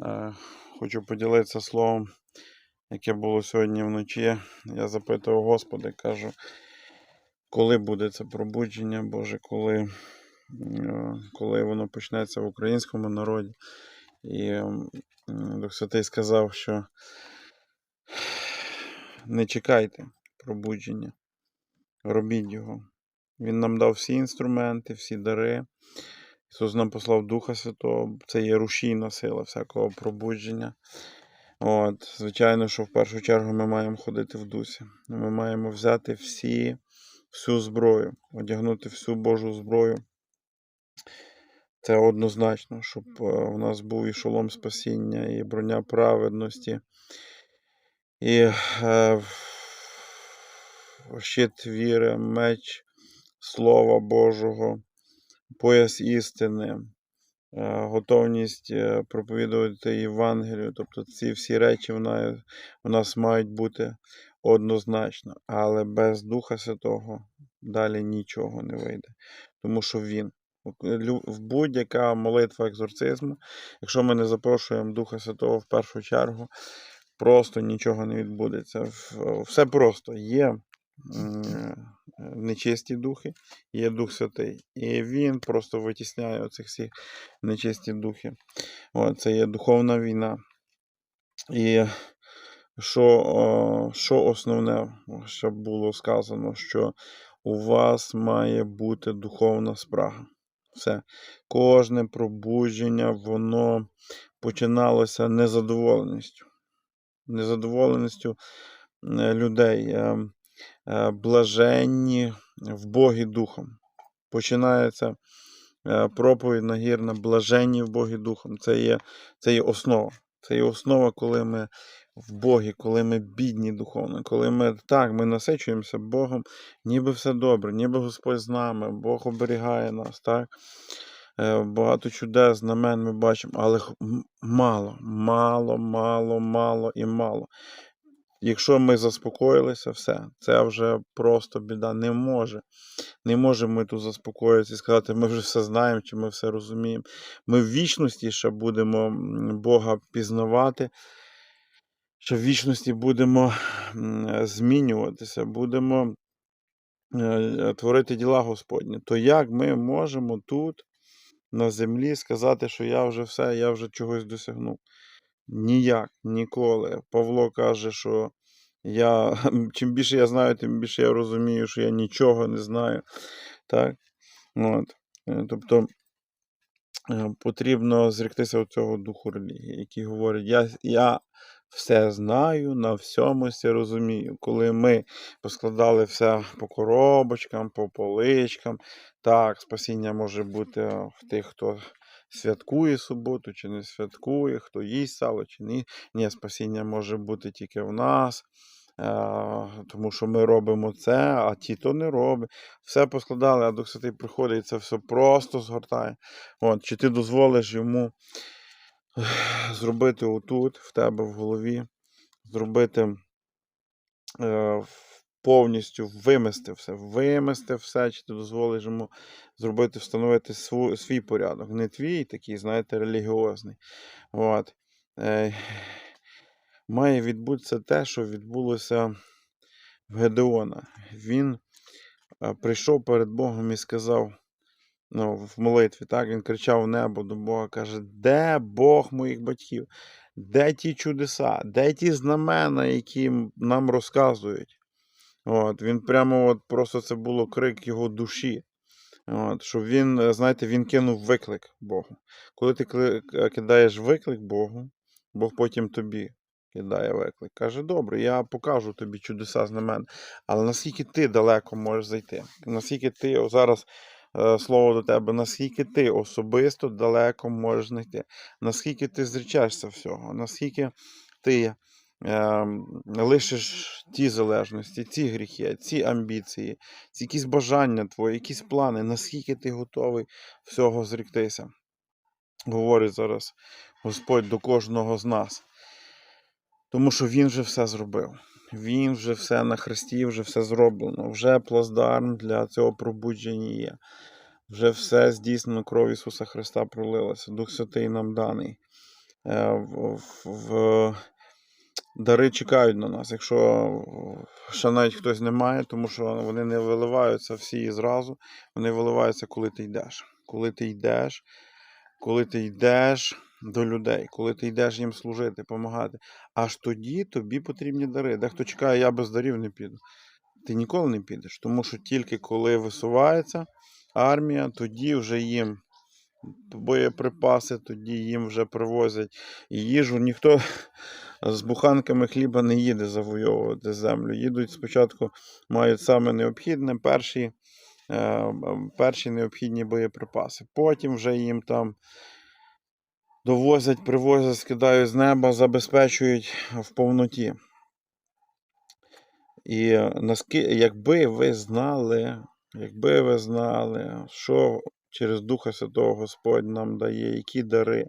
Е, Хочу поділитися словом, яке було сьогодні вночі. Я запитував Господи, кажу, коли буде це пробудження, Боже, коли, е, коли воно почнеться в українському народі. І Дух Святий сказав, що не чекайте пробудження, робіть його. Він нам дав всі інструменти, всі дари. Ісус нам послав Духа Святого, це є рушійна сила всякого пробудження. От, звичайно, що в першу чергу ми маємо ходити в дусі. Ми маємо взяти всі, всю зброю, одягнути всю Божу зброю. Це однозначно, щоб е, у нас був і шолом спасіння, і броня праведності, і е, щит віри, меч Слова Божого, пояс істини, е, готовність е, проповідувати Євангелію. Тобто ці всі речі в нас, у нас мають бути однозначно, але без Духа Святого далі нічого не вийде, тому що Він. В будь-яка молитва екзорцизму, якщо ми не запрошуємо Духа Святого в першу чергу, просто нічого не відбудеться. Все просто є е, нечисті духи, є Дух Святий. І він просто витісняє оцих всіх нечисті духи. Це є духовна війна. І що, що основне, щоб було сказано, що у вас має бути духовна спрага. Все. Кожне пробудження, воно починалося незадоволеністю. Незадоволеністю е, людей. Е, Блаженні в Богі Духом. Починається е, проповідь нагірна, блаженні в Богі Духом. Це є, це є основа. Це є основа, коли ми в Богі, коли ми бідні духовно, коли ми так, ми насичуємося Богом, ніби все добре, ніби Господь з нами, Бог оберігає нас, так? Е, Багато чудес, знамен ми бачимо, але мало, мало, мало, мало і мало. Якщо ми заспокоїлися, все, це вже просто біда. Не може. Не можемо ми тут заспокоїтися і сказати, ми вже все знаємо чи ми все розуміємо. Ми в вічності ще будемо Бога пізнавати, що в вічності будемо змінюватися, будемо е, творити діла Господні. То як ми можемо тут, на землі, сказати, що я вже все, я вже чогось досягнув? Ніяк, ніколи. Павло каже, що я, чим більше я знаю, тим більше я розумію, що я нічого не знаю. Так? От. Е, Тобто е, потрібно зректися цього духу релігії, який говорить, я, я все знаю, на всьому все розумію. Коли ми поскладали все по коробочкам, по поличкам, так, спасіння може бути в тих, хто святкує суботу чи не святкує, хто їсть сало чи ні. Ні, спасіння може бути тільки в нас. е, Тому що ми робимо це, а ті то не роблять. Все поскладали, а Дух Святий приходить і це все просто згортає. От, чи ти дозволиш йому зробити отут, в тебе в голові, зробити е, повністю вимести все, вимести все, чи ти дозволиш йому зробити, встановити сву, свій порядок. Не твій такий, знаєте, релігіозний. От. Е, має відбутися те, що відбулося в Гедеона. Він е, прийшов перед Богом і сказав. Ну, в молитві, так, він кричав в небо до Бога, каже: Де Бог моїх батьків? Де ті чудеса? Де ті знамена, які нам розказують? От, він прямо от просто це було крик його душі. От, що він, е, знаєте, він кинув виклик Богу. Коли ти к- кидаєш виклик Богу, Бог потім тобі кидає виклик. Каже, добре, я покажу тобі чудеса знамен. Але наскільки ти далеко можеш зайти? Наскільки ти о, зараз е, слово до тебе, наскільки ти особисто далеко можеш знайти? Наскільки ти зречешся всього? Наскільки ти ем, лишиш ті залежності, ці гріхи, ці амбіції, ці якісь бажання твої, якісь плани, наскільки ти готовий всього зріктися? Говорить зараз Господь до кожного з нас. Тому що Він вже все зробив. Він вже все на хресті, вже все зроблено. Вже плацдарм для цього пробудження є. Вже все здійснено кров Ісуса Христа пролилося. Дух Святий нам даний. е, в, в дари чекають на нас. Якщо е, ще навіть хтось не має, тому що вони не виливаються всі зразу, вони виливаються, коли ти йдеш. Коли ти йдеш, коли ти йдеш до людей, коли ти йдеш їм служити, допомагати. Аж тоді тобі потрібні дари. Дехто чекає, я без дарів не піду. Ти ніколи не підеш, тому що тільки коли висувається армія, тоді вже їм боєприпаси, тоді їм вже привозять їжу. Ніхто з буханками хліба не їде завойовувати землю. Їдуть спочатку, мають саме необхідне, перші, е, перші необхідні боєприпаси. Потім вже їм там довозять, привозять, скидають з неба, забезпечують в повноті. І наски, якби ви знали, якби ви знали, що через Духа Святого Господь нам дає, які дари,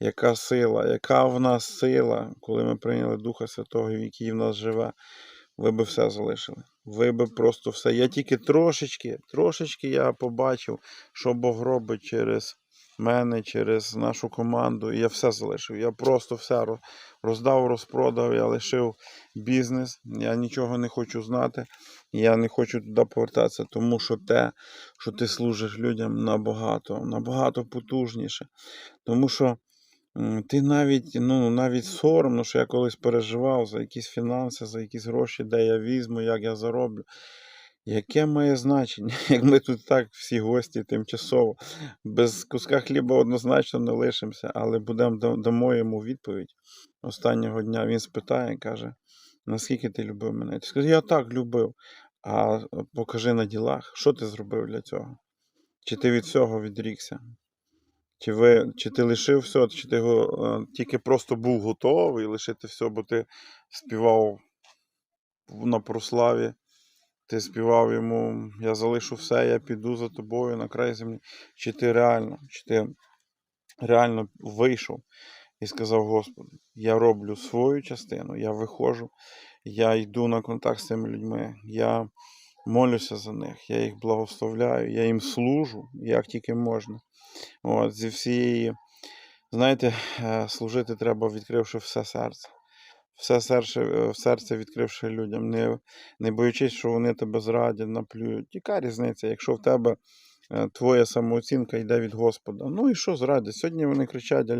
яка сила, яка в нас сила, коли ми прийняли Духа Святого, який в нас живе, ви би все залишили. Ви би просто все. Я тільки трошечки, трошечки я побачив, що Бог робить через мене, через нашу команду. І я все залишив. Я просто все роздав, розпродав, я лишив бізнес. Я нічого не хочу знати. Я не хочу туди повертатися, тому що те, що ти служиш людям, набагато, набагато потужніше. Тому що ти навіть, ну, навіть соромно, що я колись переживав за якісь фінанси, за якісь гроші, де я візьму, як я зароблю. Яке має значення, як ми тут так всі гості тимчасово, без куска хліба однозначно не лишимося, але будемо да- дамо йому відповідь останнього дня. Він спитає, каже, наскільки ти любив мене? Ти скажи, я так любив. А покажи на ділах, що ти зробив для цього? Чи ти від всього відрікся? Чи, ви, чи ти лишив все, чи ти е, тільки просто був готовий лишити все, бо ти співав на прославі, ти співав йому, я залишу все, я піду за тобою на край землі. Чи ти реально, чи ти реально вийшов і сказав, Господи, я роблю свою частину, я виходжу, я йду на контакт з цими людьми, я молюся за них, я їх благословляю, я їм служу, як тільки можна. От, зі всієї, знаєте, е, служити треба, відкривши все серце. Все серце, е, серце відкривши людям, не, не боючись, що вони тебе зрадять, наплюють. Яка різниця, якщо в тебе е, твоя самооцінка йде від Господа? Ну і що зрадять? Сьогодні вони кричать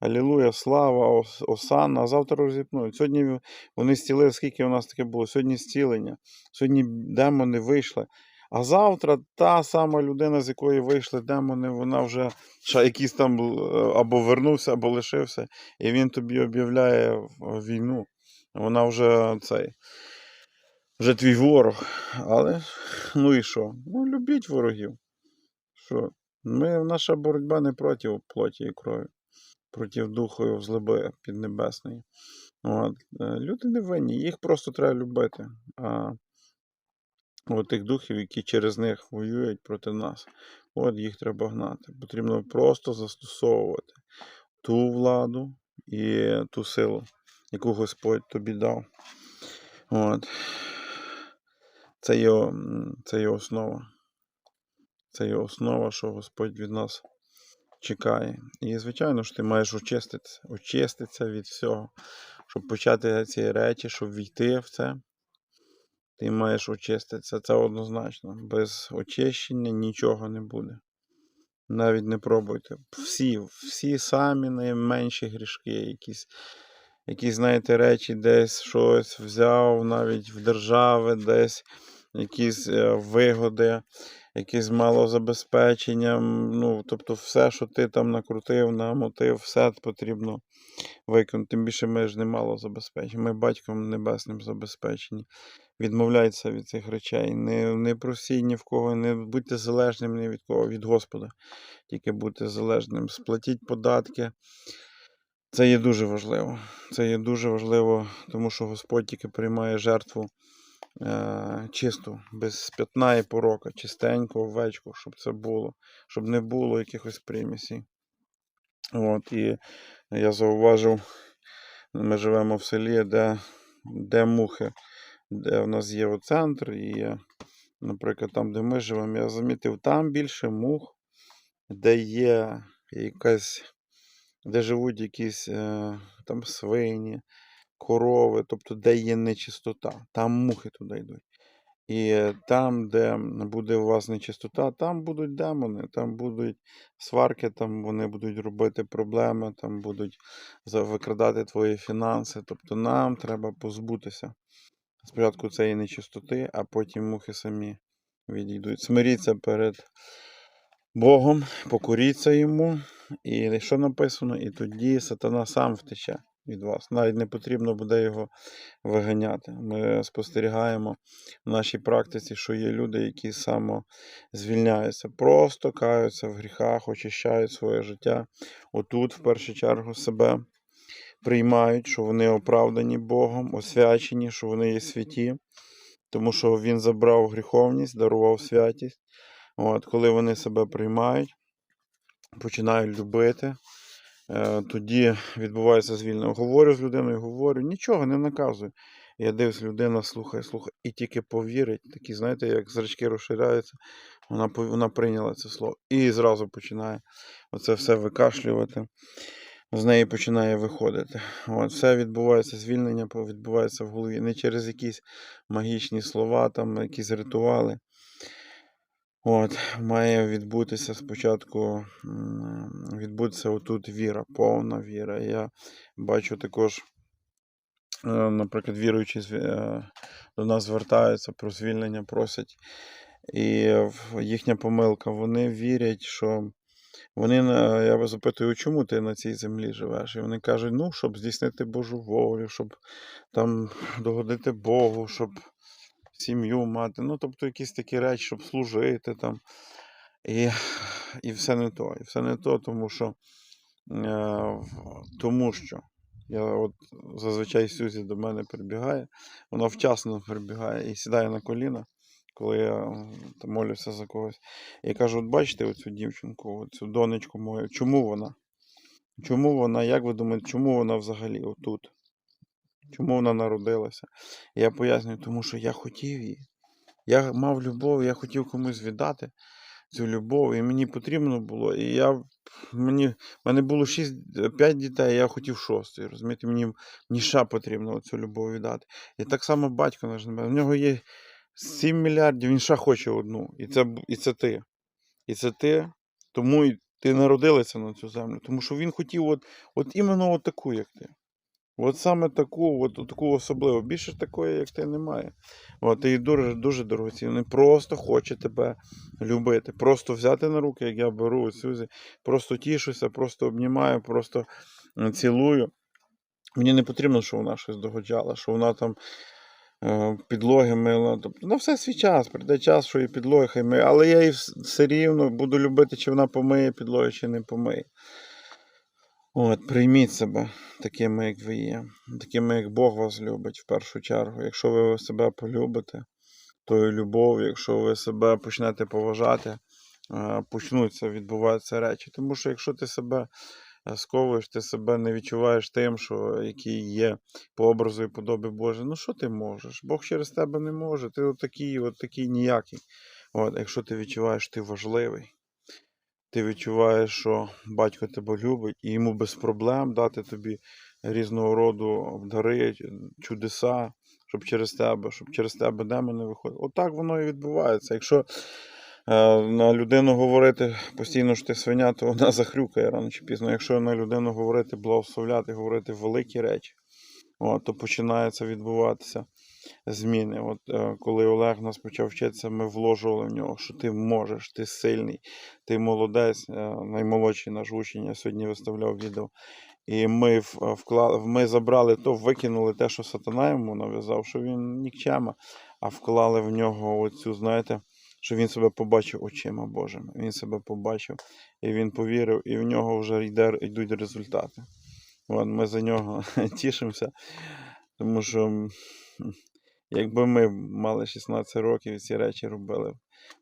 Алілуя, слава, Ос- Осанна, а завтра розіпнуть. Сьогодні вони зцілили, скільки у нас таке було? Сьогодні зцілення, сьогодні демони вийшли. А завтра та сама людина, з якої вийшли демони, вона вже ще якийсь там е, або вернувся, або лишився, і він тобі об'являє війну. Вона вже цей. Вже твій ворог. Але ну і що? Ну, любіть ворогів. Що? Ми, наша боротьба не проти плоті і крові, проти духу злоби піднебесної. От. е, Люди не винні, їх просто треба любити. А от тих духів, які через них воюють проти нас, от їх треба гнати. Потрібно просто застосовувати ту владу і ту силу, яку Господь тобі дав. От. Це є, це є основа. Це є основа, що Господь від нас чекає. І, звичайно ж, ти маєш очиститися, очиститися від всього, щоб почати ці речі, щоб війти в це. Ти маєш очиститися, це однозначно. Без очищення нічого не буде. Навіть не пробуйте. Всі, всі самі найменші грішки, якісь, якісь, знаєте, речі, десь щось взяв, навіть в держави, десь якісь е, вигоди, якісь малозабезпечення. Ну, тобто, все, що ти там накрутив, намотив, все потрібно виконати. Тим більше ми ж не мало забезпечені. Ми батьком небесним забезпечені. Відмовляйтеся від цих речей. Не, не просіть ні в кого, не будьте залежним ні від кого, від Господа. Тільки будьте залежним. Сплатіть податки. Це є дуже важливо. Це є дуже важливо, тому що Господь тільки приймає жертву е, чисту, без п'ятна і порока, чистеньку овечку, щоб це було, щоб не було якихось примісів. От, і я зауважив, ми живемо в селі, де, де мухи, де в нас є центр, і, наприклад, там, де ми живемо, я замітив, там більше мух, де є якась де живуть якісь е, там свині, корови, тобто де є нечистота, там мухи туди йдуть. І е, там, де буде у вас нечистота, там будуть демони, там будуть сварки, там вони будуть робити проблеми, там будуть викрадати твої фінанси. Тобто нам треба позбутися спочатку цієї нечистоти, а потім мухи самі відійдуть. Смиріться перед Богом, покоріться йому, і що написано, і тоді сатана сам втече від вас. Навіть не потрібно буде його виганяти. Ми спостерігаємо в нашій практиці, що є люди, які само звільняються, просто каються в гріхах, очищають своє життя. Отут, в першу чергу, себе приймають, що вони оправдані Богом, освячені, що вони є святі, тому що Він забрав гріховність, дарував святість. От, коли вони себе приймають, починають любити, е, тоді відбувається звільнення. Говорю з людиною, говорю, нічого не наказую. Я дивлюсь, людина слухає, слухає, і тільки повірить, такі, знаєте, як зрачки розширяються, вона, вона прийняла це слово і зразу починає оце все викашлювати. З неї починає виходити. От, все відбувається, звільнення відбувається в голові. Не через якісь магічні слова, там, якісь ритуали. От, має відбутися спочатку, відбутися отут віра, повна віра. Я бачу також, е, наприклад, віруючі е, до нас звертаються про звільнення, просять. І їхня помилка, вони вірять, що вони я вас запитую, чому ти на цій землі живеш? І вони кажуть, ну, щоб здійснити Божу волю, щоб там догодити Богу, щоб сім'ю мати. Ну, тобто якісь такі речі, щоб служити там. І, і все не то. І все не то, тому що, е, тому що я от зазвичай Сюзі до мене прибігає, вона вчасно прибігає і сідає на коліна, коли я молюся за когось. Я кажу: от бачите оцю дівчинку, цю донечку мою, чому вона? Чому вона, як ви думаєте, чому вона взагалі отут? Чому вона народилася? Я пояснюю, тому що я хотів її. Я мав любов, я хотів комусь віддати цю любов, і мені потрібно було. І я мені, в мене було 6, 5 дітей, я хотів шостий. Розумієте, мені, ще потрібно цю любов віддати. І так само батько наш В нього є 7 мільярдів, він ще хоче одну. І це, і це ти. І це ти. Тому і ти народилася на цю землю. Тому що він хотів от, от іменно от таку, як ти. От саме таку, от, от таку особливу. Більше такої, як ти, немає. От, і дуже, дуже дорогоцінний. Просто хоче тебе любити. Просто взяти на руки, як я беру Сюзі, просто тішуся, просто обнімаю, просто цілую. Мені не потрібно, щоб вона щось догоджала, що вона там підлоги мила. Тобто, на все свій час, прийде час, що і підлоги хай миє. Але я її все рівно буду любити, чи вона помиє підлоги, чи не помиє. От, прийміть себе такими, як ви є, такими, як Бог вас любить в першу чергу. Якщо ви себе полюбите, тою любов'ю, якщо ви себе почнете поважати, е, почнуться відбуватися речі. Тому що якщо ти себе е, сковуєш, ти себе не відчуваєш тим, що який є по образу і подобі Боже, ну що ти можеш? Бог через тебе не може. Ти отакий, от такий ніякий. От, якщо ти відчуваєш, ти важливий. Ти відчуваєш, що батько тебе любить, і йому без проблем дати тобі різного роду дари, чудеса, щоб через тебе, щоб через тебе демони виходили. Отак воно і відбувається. Якщо е, на людину говорити постійно, що ти свиня, то вона захрюкає рано чи пізно. Якщо на людину говорити, благословляти, говорити великі речі, от, то починається відбуватися зміни. От е, коли Олег нас почав вчитися, ми вложували в нього, що ти можеш, ти сильний, ти молодець, е, наймолодший наш учень. Я сьогодні виставляв відео. І ми е, вклали, ми забрали то, викинули те, що сатана йому нав'язав, що він нікчема, а вклали в нього оцю, знаєте, що він себе побачив очима Божими. Він себе побачив, і він повірив, і в нього вже йде, йдуть результати. От, ми за нього тішимося, тому що якби ми мали 16 років і ці речі робили,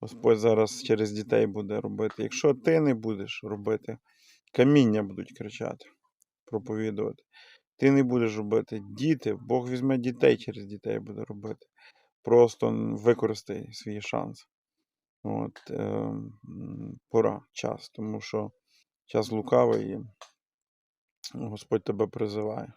Господь зараз через дітей буде робити. Якщо ти не будеш робити, каміння будуть кричати, проповідувати. Ти не будеш робити. Діти, Бог візьме дітей через дітей буде робити. Просто використай свій шанс. От, е, пора, час, тому що час лукавий. і Господь тебе призиває.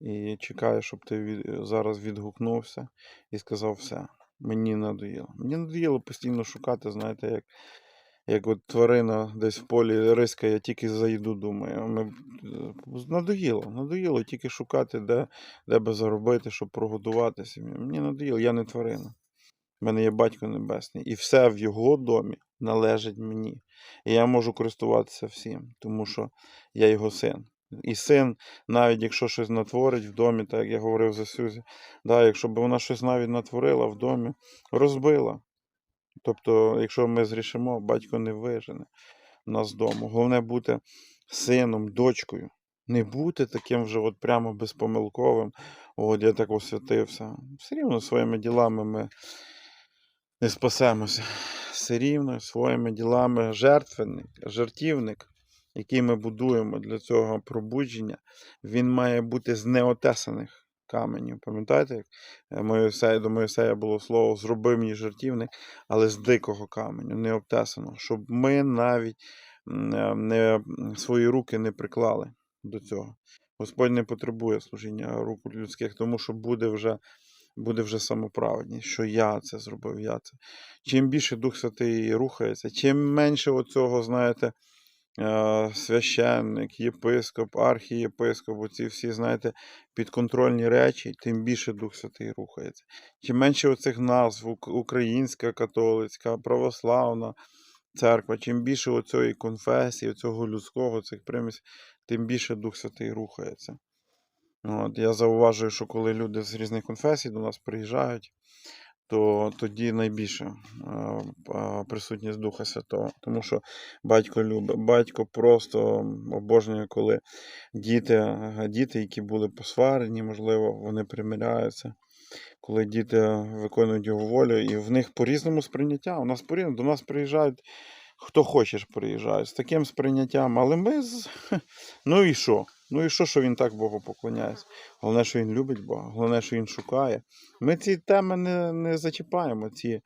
І чекає, щоб ти від... зараз відгукнувся і сказав все. Мені надоїло. Мені надоїло постійно шукати, знаєте, як, як от тварина десь в полі рискає, тільки за їду думає. Ми... е, Надоїло, надоїло тільки шукати, де, де би заробити, щоб прогодувати сім'ю. Мені надоїло, я не тварина. У мене є батько небесний, і все в його домі належить мені. І я можу користуватися всім, тому що я його син. І син, навіть якщо щось натворить в домі, так як я говорив за Сюзі, да, якщо б вона щось навіть натворила в домі, розбила. Тобто, якщо ми зрішимо, батько не вижене нас дому. Головне бути сином, дочкою. Не бути таким вже от прямо безпомилковим. От я так освятився. Все рівно своїми ділами ми не спасемося. Все рівно своїми ділами жертвенник, жертівник, який ми будуємо для цього пробудження, він має бути з неотесаних каменів. Пам'ятаєте, як е, Моїсея, до Моїсея було слово зроби мені жертівник, але з дикого каменю, не обтесаного, щоб ми навіть е, не, свої руки не приклали до цього. Господь не потребує служіння рук людських, тому що буде вже буде вже самоправедність, що я це зробив, я це. Чим більше Дух Святий рухається, чим менше оцього, знаєте, е, священник, єпископ, архієпископ, оці всі, знаєте, підконтрольні речі, тим більше Дух Святий рухається. Чим менше оцих назв, українська, католицька, православна церква, чим більше оцієї конфесії, оцього людського, цих примісів, тим більше Дух Святий рухається. От, я зауважую, що коли люди з різних конфесій до нас приїжджають, то тоді найбільше присутність Духа Святого. Тому що батько любить. Батько просто обожнює, коли діти, діти, які були посварені, можливо, вони примиряються. Коли діти виконують його волю, і в них по-різному сприйняття. У нас по-різному, до нас приїжджають, хто хочеш приїжджають, з таким сприйняттям, але ми з. Ну і що? Ну і що, що він так Богу поклоняється? Головне, що він любить Бога, головне, що він шукає. Ми ці теми не, не зачіпаємо, ці,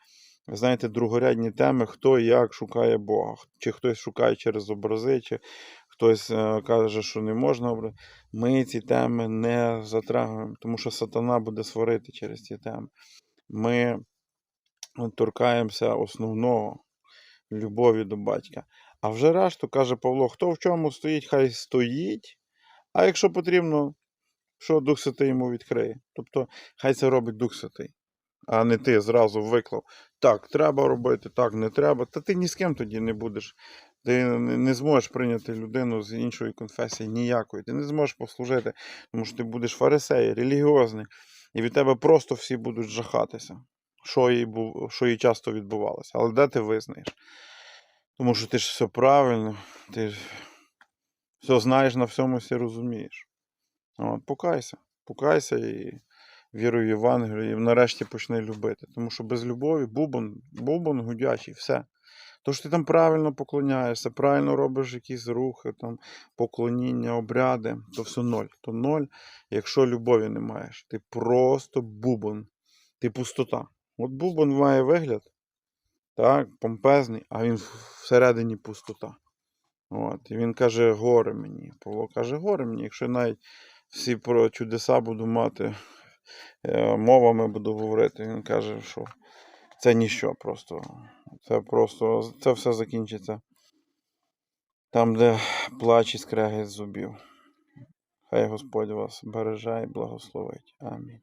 знаєте, другорядні теми, хто і як шукає Бога. Чи хтось шукає через образи, чи хтось е, каже, що не можна образи. Ми ці теми не затрагуємо, тому що сатана буде сварити через ці теми. Ми торкаємося основного любові до батька. А вже решту, каже Павло, хто в чому стоїть, хай стоїть. А якщо потрібно, що Дух Святий йому відкриє. Тобто, хай це робить Дух Святий, а не ти зразу виклав. Так, треба робити, так, не треба. Та ти ні з ким тоді не будеш. Ти не зможеш прийняти людину з іншої конфесії ніякої. Ти не зможеш послужити, тому що ти будеш фарисей, релігіозний, і від тебе просто всі будуть жахатися, що їй, що їй часто відбувалося. Але де ти визнаєш? Тому що ти ж все правильно, ти ж все знаєш на всьому все розумієш. От, покайся, покайся і віруй в Євангелію, і нарешті почни любити. Тому що без любові бубон, бубон гудячий, все. Тож ти там правильно поклоняєшся, правильно робиш якісь рухи, там, поклоніння, обряди, то все ноль. То ноль, якщо любові не маєш. Ти просто бубон, ти пустота. От бубон має вигляд, так, помпезний, а він всередині пустота. От, і він каже, горе мені. Павло каже, горе мені, якщо навіть всі про чудеса буду мати, е, мовами буду говорити. Він каже, що це ніщо просто. Це просто, це все закінчиться там, де плач і скрегіт зубів. Хай Господь вас береже і благословить. Амінь.